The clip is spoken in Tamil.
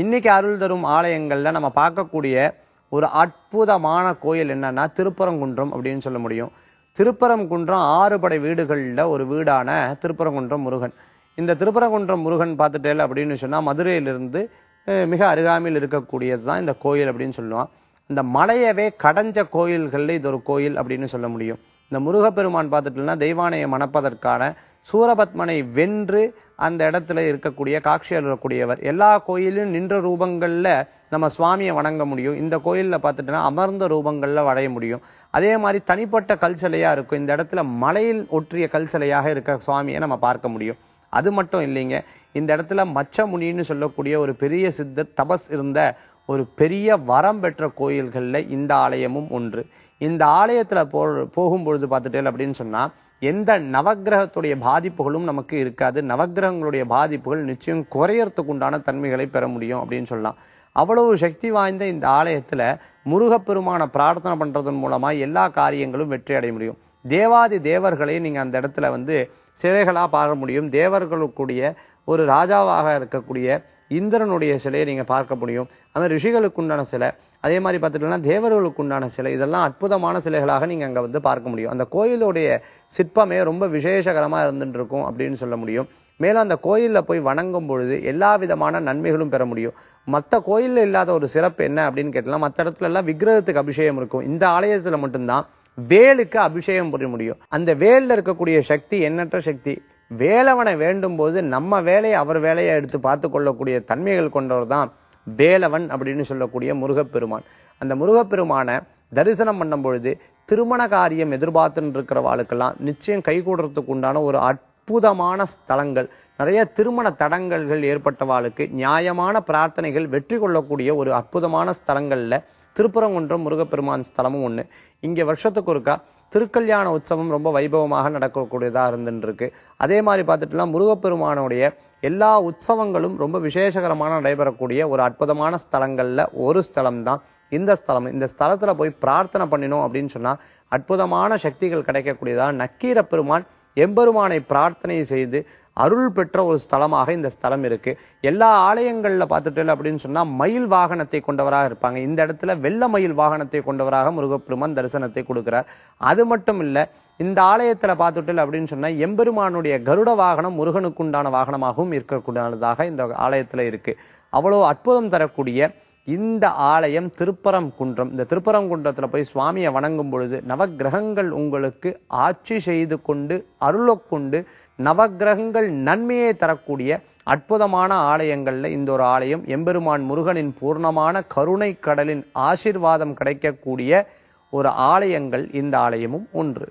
இன்னைக்கு அருள் தரும் ஆலயங்கள்ல நம்ம பார்க்கக்கூடிய ஒரு அற்புதமான கோயில் என்னன்னா திருப்பரங்குன்றம் அப்படின்னு சொல்ல முடியும். திருப்பரங்குன்றம் ஆறு படை வீடுகளில் ஒரு வீடான திருப்பரங்குன்றம் முருகன். இந்த திருப்பரங்குன்றம் முருகன் பார்த்துட்டேல அப்படின்னு சொன்னால் மதுரையிலிருந்து மிக அருகாமையில் இருக்கக்கூடியது தான் இந்த கோயில் அப்படின்னு சொல்லுவான். இந்த மலையவே கடைஞ்ச கோயில்களில் இது ஒரு கோயில் அப்படின்னு சொல்ல முடியும். இந்த முருகப்பெருமான் பார்த்துட்டோம்னா தெய்வானையை மணப்பதற்கான சூரபத்மனை வென்று அந்த இடத்துல இருக்கக்கூடிய காட்சி அருளக்கூடியவர் எல்லா கோயிலும் நின்ற ரூபங்கள்ல நம்ம சுவாமியை வணங்க முடியும். இந்த கோயிலில் பார்த்துட்டோன்னா அமர்ந்த ரூபங்களில் வரைய முடியும். அதே மாதிரி தனிப்பட்ட கல் சிலையாக இருக்கும். இந்த இடத்துல மலையில் ஒற்றிய கல் சிலையாக இருக்க சுவாமியை நம்ம பார்க்க முடியும். அது மட்டும் இல்லைங்க. இந்த இடத்துல மச்சமுனின்னு சொல்லக்கூடிய ஒரு பெரிய சித்தர் தபஸ் இருந்த ஒரு பெரிய வரம் பெற்ற கோயில்கள்ல இந்த ஆலயமும் ஒன்று. இந்த ஆலயத்துல போ போகும்பொழுது பார்த்துட்டேன் அப்படின்னு சொன்னா எந்த நவக்கிரகத்துடைய பாதிப்புகளும் நமக்கு இருக்காது. நவக்கிரகங்களுடைய பாதிப்புகள் நிச்சயம் குறையறதுக்கு உண்டான தன்மைகளை பெற முடியும் அப்படின்னு சொல்லலாம். அவ்வளவு சக்தி வாய்ந்த இந்த ஆலயத்தில் முருகப்பெருமான பிரார்த்தனை பண்ணுறதன் மூலமாக எல்லா காரியங்களும் வெற்றி அடைய முடியும். தேவாதி தேவர்களை நீங்கள் அந்த இடத்துல வந்து சிலைகளாக பார்க்க முடியும். தேவர்களுக்குடிய ஒரு ராஜாவாக இருக்கக்கூடிய இந்திரனுடைய சிலையை நீங்கள் பார்க்க முடியும். அது மாதிரி ரிஷிகளுக்கு உண்டான சிலை அதே மாதிரி பார்த்துட்டோம்னா தேவர்களுக்கு உண்டான சிலை இதெல்லாம் அற்புதமான சிலைகளாக நீங்கள் அங்கே வந்து பார்க்க முடியும். அந்த கோயிலுடைய சிற்பமே ரொம்ப விசேஷகரமாக இருந்துட்டு இருக்கும் அப்படின்னு சொல்ல முடியும். மேலும் அந்த கோயிலில் போய் வணங்கும் பொழுது எல்லா விதமான நன்மைகளும் பெற முடியும். மற்ற கோயில்ல இல்லாத ஒரு சிறப்பு என்ன அப்படின்னு கேட்டலாம் மற்ற இடத்துல எல்லாம் விக்கிரகத்துக்கு அபிஷேகம் இருக்கும். இந்த ஆலயத்தில் மட்டும்தான் வேலுக்கு அபிஷேகம் புரிய முடியும். அந்த வேலில் இருக்கக்கூடிய சக்தி எண்ணற்ற சக்தி வேலவனை வேண்டும் போது நம்ம வேலையை அவர் வேலையை எடுத்து பார்த்து கொள்ளக்கூடிய தன்மைகள் கொண்டவர் தான் வேலவன் அப்படின்னு சொல்லக்கூடிய முருகப்பெருமான். அந்த முருகப்பெருமானை தரிசனம் பண்ணும் பொழுது திருமண காரியம் எதிர்பார்த்துன்னு இருக்கிறவாளுக்கெல்லாம் நிச்சயம் கைகூடுறதுக்கு உண்டான ஒரு அற்புதமான ஸ்தலங்கள் நிறைய திருமண தடங்கல்கள் ஏற்பட்டவாளுக்கு நியாயமான பிரார்த்தனைகள் வெற்றி கொள்ளக்கூடிய ஒரு அற்புதமான ஸ்தலங்களில் திருப்பரங்குன்றம் முருகப்பெருமான் ஸ்தலமும் ஒன்று இங்கே வருஷத்துக்கு ஒருக்கா திருக்கல்யாண உற்சவம் ரொம்ப வைபவமாக நடக்கக்கூடியதாக இருந்துருக்கு அதே மாதிரி பார்த்துட்டுனா முருகப்பெருமானுடைய எல்லா உற்சவங்களும் ரொம்ப விசேஷகரமான நடைபெறக்கூடிய ஒரு அற்புதமான ஸ்தலங்களில் ஒரு ஸ்தலம் தான் இந்த ஸ்தலம் இந்த ஸ்தலத்தில் போய் பிரார்த்தனை பண்ணினோம் அப்படின்னு சொன்னால் அற்புதமான சக்திகள் கிடைக்கக்கூடியதாக நக்கீர பெருமான் எம்பெருமானை பிரார்த்தனை செய்து அருள் பெற்ற ஒரு ஸ்தலமாக இந்த ஸ்தலம் இருக்கு. எல்லா ஆலயங்களில் பார்த்துட்டு அப்படின்னு சொன்னா மயில் வாகனத்தை கொண்டவராக இருப்பாங்க. இந்த இடத்துல வெள்ள மயில் வாகனத்தை கொண்டவராக முருகப்பெருமான் தரிசனத்தை கொடுக்கிறார். அது மட்டும் இல்லை இந்த ஆலயத்தில் பார்த்துட்டு அப்படின்னு சொன்னா எம்பெருமானுடைய கருட வாகனம் முருகனுக்குண்டான வாகனமாகவும் இருக்கக்கூடியதாக இந்த ஆலயத்தில் இருக்கு. அவ்வளோ அற்புதம் தரக்கூடிய இந்த ஆலயம் திருப்பரம் குன்றம். இந்த திருப்பரம் குன்றத்தில் போய் சுவாமியை வணங்கும் பொழுது நவக்கிரகங்கள் உங்களுக்கு ஆட்சி செய்து கொண்டு அருளை கொண்டு நவக்கிரகங்கள் நன்மையை தரக்கூடிய அற்புதமான ஆலயங்கள்ல இந்த ஒரு ஆலயம் எம்பெருமான் முருகனின் பூர்ணமான கருணை கடலின் ஆசிர்வாதம் கிடைக்கக்கூடிய ஒரு ஆலயங்கள் இந்த ஆலயமும் ஒன்று.